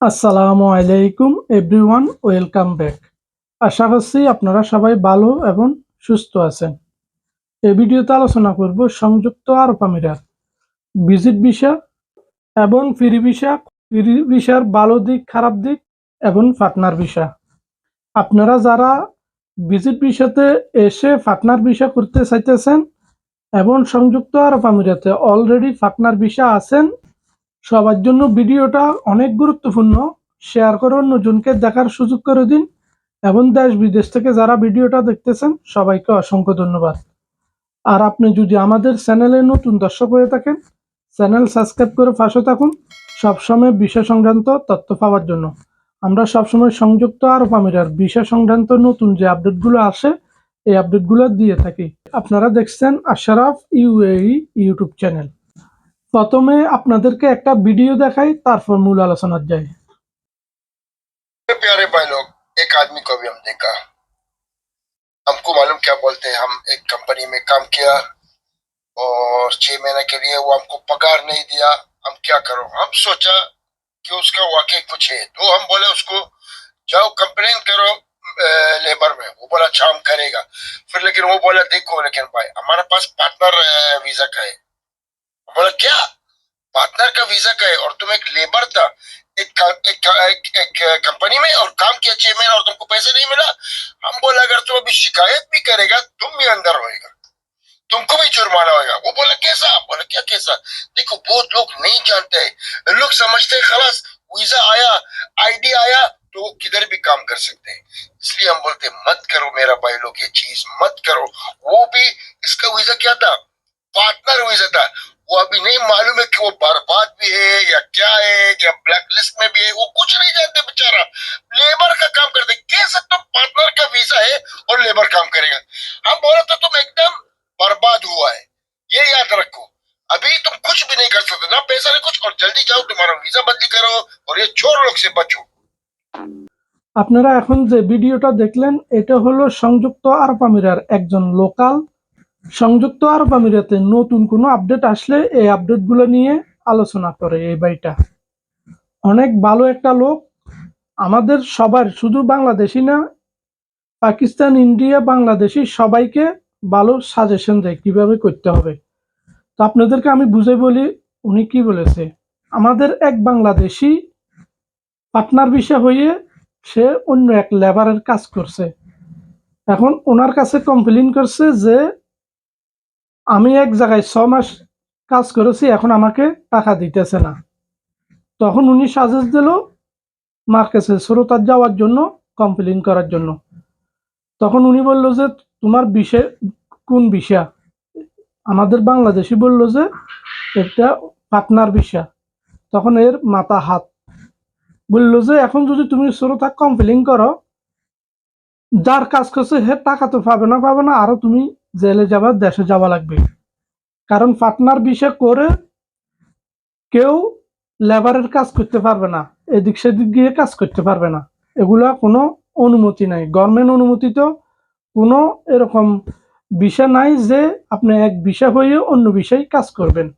আসসালামু আলাইকুম everyone welcome back আশা করছি আপনারা সবাই ভালো এবং সুস্থ আছেন। এই ভিডিওতে আলোচনা করব সংযুক্ত আরব আমিরাত। ভিজিট ভিসা এবং ফ্রি ভিসা ফ্রি ভিসার ভালো দিক, খারাপ দিক এবং পার্টনার ভিসা আপনারা যারা ভিজিট ভিসাতে এসে পার্টনার ভিসা করতে চাইতেছেন এবং সংযুক্ত আরব আমিরাতে অলরেডি পার্টনার ভিসা আছেন সবার জন্য ভিডিওটা অনেক গুরুত্বপূর্ণ। শেয়ার করে অন্যজনকে দেখার সুযোগ করে দিন এবং দেশ বিদেশ থেকে যারা ভিডিওটা দেখতেছেন, সবাইকে অসংখ্য ধন্যবাদ। আর আপনি যদি আমাদের চ্যানেলে নতুন দর্শক হয়ে থাকেন, চ্যানেল সাবস্ক্রাইব করে পাশে থাকুন, সবসময় বিষয় সংক্রান্ত তথ্য পাওয়ার জন্য। আমরা সবসময় সংযুক্ত আরব আমিরার বিষয় সংক্রান্ত নতুন যে আপডেটগুলো আসে, এই আপডেটগুলো দিয়ে থাকি। আপনারা দেখছেন আশরাফ ইউএই ইউটিউব চ্যানেল। প্রথমে আপনাদেরকে একটা ভিডিও দেখাই তারপর মূল আলোচনার যাই मेरे प्यारे भाई लोग एक आदमी को भी हम देखा हमको मालूम क्या बोलते हैं हम एक कंपनी में काम किया और छह महीने के लिए वो हमको पगार नहीं दिया हम क्या करो हम सोचा कि उसका वाकई कुछ है तो हम बोले उसको जाओ कंप्लेन करो लेबर में वो बोला अच्छा हम करेगा फिर लेकिन वो बोला देखो लेकिन भाई हमारे पास पार्टनर वीजा का है हम बोला क्या? पार्टनर का वीज़ा का है और तुम एक लेबर था एक एक, एक, एक कंपनी में और काम किया छह महीने और तुमको पैसे नहीं मिला? हम बोला अगर तुम अभी शिकायत भी करेगा तुम भी अंदर होएगा। तुमको भी जुर्माना होगा वो बोला कैसा? बोला क्या कैसा? देखो बहुत लोग नहीं जानते हैं। लोग समझते हैं खलास वीज़ा आया आईडी आया तो वो किधर भी काम कर सकते हैं? इसलिए हम बोलते मत करो मेरा भाई लोग ये चीज़ मत करो। वो भी इसका वीज़ा क्या था? पार्टनर वीज़ा था। वो अभी नहीं मालूम है कि वो बर्बाद भी है या क्या है या ब्लैक लिस्ट में भी है वो कुछ नहीं जानते बेचारा लेबर का काम करते कैसे तुम पार्टनर का वीजा है और लेबर काम करेगा हम बोला तो तुम एकदम बर्बाद हुआ है ये याद रखो अभी तुम कुछ भी नहीं कर सकते ना पैसा नहीं कुछ और जल्दी जाओ तुम्हारा वीजा बदली करो और ये चोर लोग से बचो আপনারা এখন যে ভিডিওটা দেখলেন এটা হলো সংযুক্ত আরব আমিরার একজন লোকাল সংযুক্ত আরব আমিরাতে নতুন কোনো আপডেট আসলে এই আপডেটগুলো নিয়ে আলোচনা করে এই বাড়িটা। অনেক ভালো একটা লোক। আমাদের সবার, শুধু বাংলাদেশি না, পাকিস্তান, ইন্ডিয়া, বাংলাদেশি সবাইকে ভালো সাজেশন দেয় কীভাবে করতে হবে। তো আপনাদেরকে আমি বুঝে বলি, উনি কি বলেছে? আমাদের এক বাংলাদেশি পার্টনার বিষয় হয়ে সে অন্য এক লেবারের কাজ করছে। এখন ওনার কাছে কমপ্লেন করছে যে আমি এক জায়গায় ছ মাস কাজ করেছি, এখন আমাকে টাকা দিতেছে না। তখন উনি সাজেস্ট দিল মার্কেটে শ্রোতার যাওয়ার জন্য কমপ্লেন করার জন্য। তখন উনি বলল যে, তোমার বিষয় কোন বিষয়? আমাদের বাংলাদেশি বলল যে, একটা পার্টনার বিষয়। তখন এর মাথা হাত। বলল যে, এখন যদি তুমি শ্রোতা কমপ্লেন করো, যার কাজ করছে হে টাকা তো পাবে না পাবে না, আরও তুমি জেলে যাবার দেশে যাওয়া লাগবে। কারণ পার্টনার বিষয় করে কেউ লেবারের কাজ করতে পারবে না, এদিক সেদিক গিয়ে কাজ করতে পারবে না। এগুলা কোনো অনুমতি নাই। গভর্নমেন্ট অনুমোদিত কোনো এরকম বিষয় নাই যে আপনি এক বিষয় হয়ে অন্য বিষয়ে কাজ করবেন।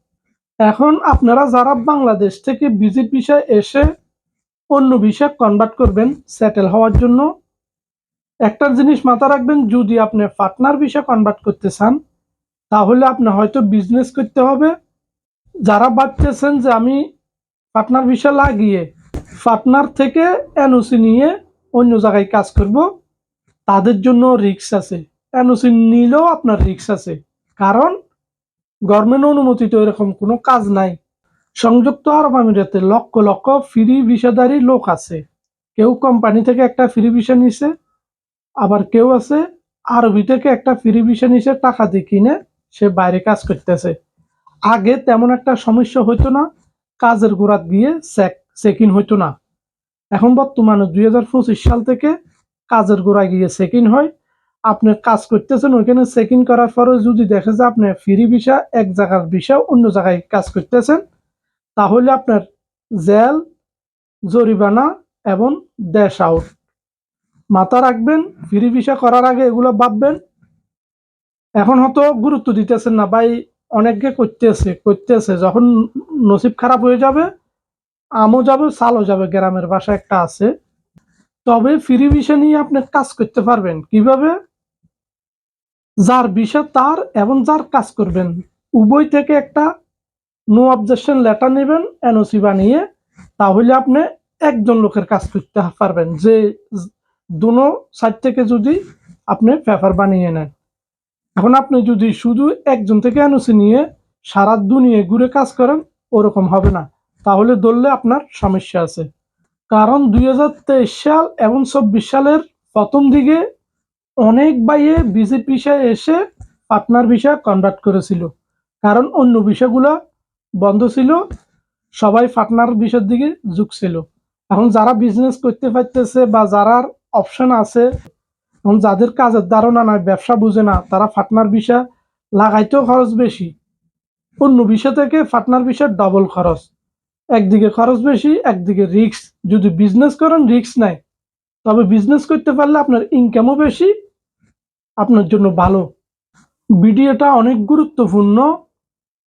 এখন আপনারা যারা বাংলাদেশ থেকে ভিজিট বিষয় এসে অন্য বিষয় কনভার্ট করবেন সেটেল হওয়ার জন্য একটা জিনিস মাথা রাখবেন, যদি আপনি পার্টনার বিষয় কনভার্ট করতে চান, তাহলে আপনি হয়তো বিজনেস করতে হবে। যারা ভাবতেছেন যে আমি পার্টনার বিষয় লাগিয়ে পার্টনার থেকে এনওসি নিয়ে অন্য জায়গায় কাজ করব, তাদের জন্য রিক্স আছে। এনওসি নিলেও আপনার রিক্স আছে। কারণ গভর্নমেন্ট অনুমোদিত এরকম কোনো কাজ নাই। সংযুক্ত আরব আমিরাতে লক্ষ লক্ষ ফ্রি ভিসাদারি লোক আছে। কেউ কোম্পানি থেকে একটা ফ্রি ভিসা নিছে আবার কেউ আছে আরবি থেকে একটা ফ্রি ভিসা নিছে টাকা দিয়ে কিনে সে বাইরে কাজ করতেছে। আগে তেমন একটা সমস্যা হইতো না, কাজের গোড়া দিয়ে চেক চেক ইন হইতো না। এখন বর্তমানে দুই হাজার পঁচিশ সাল থেকে কাজের গোড়া গিয়ে চেক ইন হয়। আপনি কাজ করতেছেন, ওইখানে চেক ইন করার পরে যদি দেখে যে আপনি ফ্রি ভিসা এক জায়গার ভিসা অন্য জায়গায় কাজ করতেছেন, তাহলে আপনার জেল জরিমানা এবং দেশ আউট মাথা রাখবেন, ফ্রি ভিসা করার আগে এগুলো ভাববেন। এখন হয়তো গুরুত্ব দিতেছেন না, ভাই অনেকে করতেছে করতেছে, যখন নসিব খারাপ হয়ে যাবে, আমও যাবে, সালও যাবে, গ্রামের বাসা একটা আছে। তবে ফ্রি ভিসা নিয়ে আপনি কাজ করতে পারবেন, কীভাবে? যার ভিসা তার এবং যার কাজ করবেন। উভয় থেকে একটা নো অবজেকশন লেটার নেবেন এনওসি বানিয়ে, তাহলে আপনি একজন লোকের কাজ করতে পারবেন, যে দুনো সাইড থেকে যদি আপনি পেপার বানিয়ে নেন। এখন আপনি যদি শুধু একজন থেকে এনওসি নিয়ে সারা দুনিয়া ঘুরে কাজ করেন, ওরকম হবে না। তাহলে ধরলে আপনার সমস্যা আছে। কারণ দুই হাজার তেইশ সাল এবং চব্বিশ সালের প্রথম দিকে অনেক বাইয়ে বিজেপি বিষয় এসে পার্টনার বিষয় কনভার্ট করেছিল। কারণ অন্য বিষয়গুলো বন্ধ ছিল, সবাই পার্টনার বিষয়ের দিকে ঝুঁকছিল। এখন যারা বিজনেস করতে পারতেছে বা যারার অপশন আছে। এখন যাদের কাজের ধারণা নাই, ব্যবসা বুঝে না, তারা ফাটনার বিষয় লাগাইতেও খরচ বেশি। অন্য বিষয় থেকে ফাটনার বিষয় ডবল খরচ। একদিকে খরচ বেশি, একদিকে রিস্ক যদি বিজনেস করেন রিস্ক নাই। তবে বিজনেস করতে পারলে আপনার ইনকামও বেশি, আপনার জন্য ভালো। ভিডিওটা অনেক গুরুত্বপূর্ণ।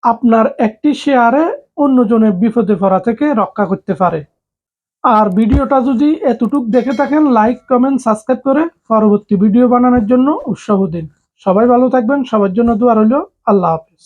আপনার একটি শেয়ারে অন্যজনের বিপদে পড়া থেকে রক্ষা করতে পারে। আর ভিডিওটা যদি এতটুক দেখে থাকেন লাইক কমেন্ট সাবস্ক্রাইব করে পরবর্তী ভিডিও বানানোর জন্য উৎসাহ দিন। সবাই ভালো থাকবেন, সবার জন্য দোয়া রইল। আল্লাহ হাফিজ।